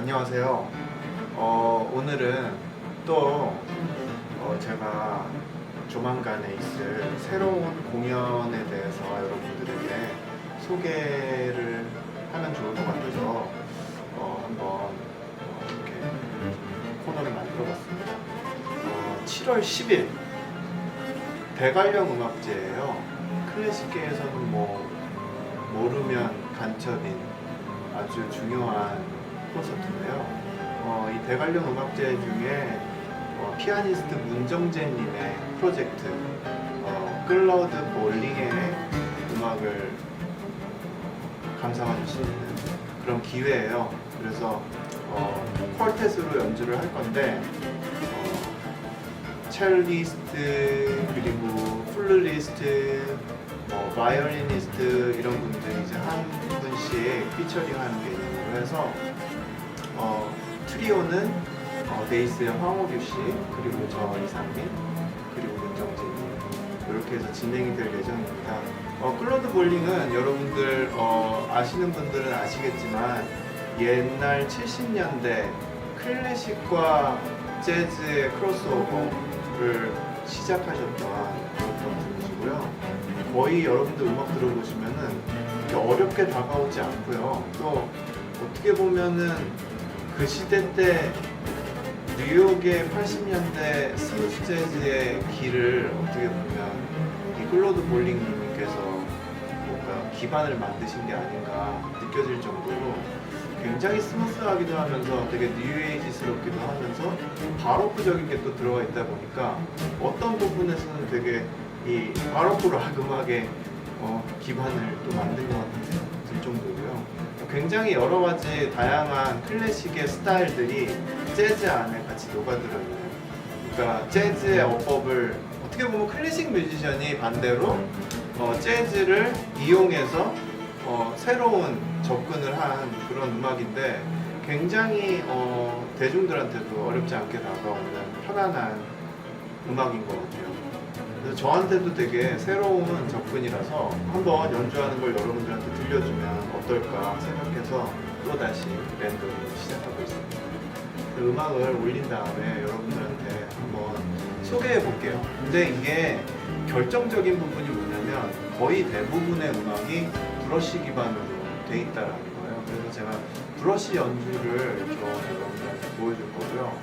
안녕하세요. 어, 오늘은 또 어, 제가 조만간에 있을 새로운 공연에 대해서 여러분들에게 소개를 하면 좋을 것 같아서 어, 한번 어, 이렇게 코너를 만들어봤습니다. 어, 7월 10일 대관령 음악제예요. 클래식계에서는 뭐 모르면 간첩인 아주 중요한 콘서트인데요. 어, 이 대관령 음악제 중에 어, 피아니스트 문정재님의 프로젝트 어, 클러드 볼링의 음악을 감상할 수 있는 그런 기회예요. 그래서 어, 퀄텟으로 연주를 할 건데 어, 첼리스트 그리고 플루리스트 뭐 바이올리니스트 이런 분들이 이제 한 분씩 피처링하는 개념으로 해서 어, 트리오는 어, 베이스의 황호규 씨 그리고 저 이상민 그리고 문정진님 이렇게 해서 진행이 될 예정입니다. 어, 클로드 볼링은 여러분들 어, 아시는 분들은 아시겠지만 옛날 70년대 클래식과 재즈의 크로스오버를 시작하셨던 그런 분이시고요. 거의 여러분들 음악 들어보시면은 어렵게 다가오지 않고요. 또 어떻게 보면은 그 시대 때 뉴욕의 80년대 스무스 재즈의 길을 어떻게 보면 이 클로드 볼링님께서 뭔가 기반을 만드신 게 아닌가 느껴질 정도로 굉장히 스무스하기도 하면서 되게 뉴에이지스럽기도 하면서 바로크적인 게 또 들어가 있다 보니까 어떤 부분에서는 되게 이 바로크 락 음악의 어, 기반을 또 만든 것 같은 생각이 들 정도고요. 굉장히 여러 가지 다양한 클래식의 스타일들이 재즈 안에 같이 녹아들어 있는. 그러니까 재즈의 어법을 어떻게 보면 클래식 뮤지션이 반대로 어, 재즈를 이용해서 어, 새로운 접근을 한 그런 음악인데 굉장히 어, 대중들한테도 어렵지 않게 다가오는 편안한 음악인 것 같아요. 그래서 저한테도 되게 새로운 접근이라서 한번 연주하는 걸 여러분들한테 들려주면 어떨까 생각해서 또 다시 랜덤을 시작하고 있습니다. 그 음악을 올린 다음에 여러분들한테 한번 소개해 볼게요. 근데 이게 결정적인 부분이 뭐냐면 거의 대부분의 음악이 브러쉬 기반으로 돼 있다라는 거예요. 그래서 제가 브러쉬 연주를 좀 여러분들한테 보여줄 거고요.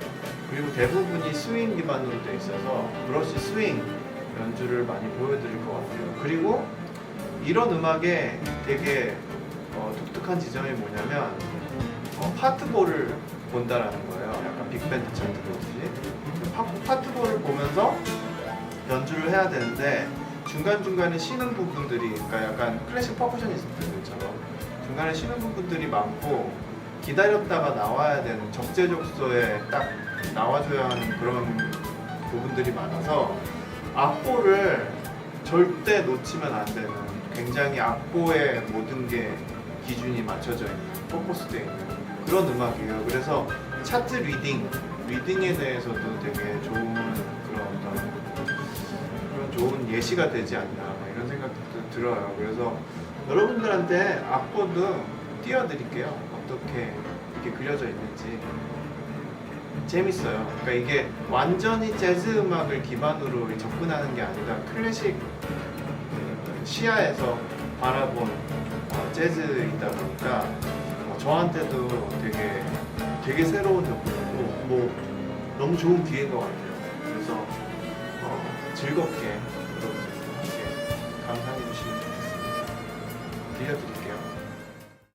그리고 대부분이 스윙 기반으로 돼 있어서 브러쉬 스윙 연주를 많이 보여드릴 것 같아요. 그리고 이런 음악에 되게 어, 독특한 지점이 뭐냐면 어, 파트볼을 본다라는 거예요. 약간 빅밴드 차트 보듯이 파, 파트볼을 보면서 연주를 해야 되는데 중간 중간에 쉬는 부분들이 그러니까 약간 클래식 퍼커셔니스트들처럼 중간에 쉬는 부분들이 많고 기다렸다가 나와야 되는 적재적소에 딱 나와줘야 하는 그런 부분들이 많아서 악보를 절대 놓치면 안 되는 굉장히 악보의 모든 게 기준이 맞춰져 있는 포커스되어 있는 그런 음악이에요. 그래서 차트 리딩, 리딩에 대해서도 되게 좋은 그런 어떤 그런 좋은 예시가 되지 않나 막 이런 생각도 들어요. 그래서 여러분들한테 악보도 띄워드릴게요. 어떻게 이렇게 그려져 있는지 재밌어요. 그러니까 이게 완전히 재즈 음악을 기반으로 접근하는 게 아니라 클래식 그 시야에서 바라본 어, 재즈이다 보니까 어, 저한테도 되게 되게 새로운 접근이고 뭐 너무 좋은 기회인 것 같아요. 그래서 어, 즐겁게 여러분들과 함께 감상해 주시면 좋겠습니다. 들려드릴게요.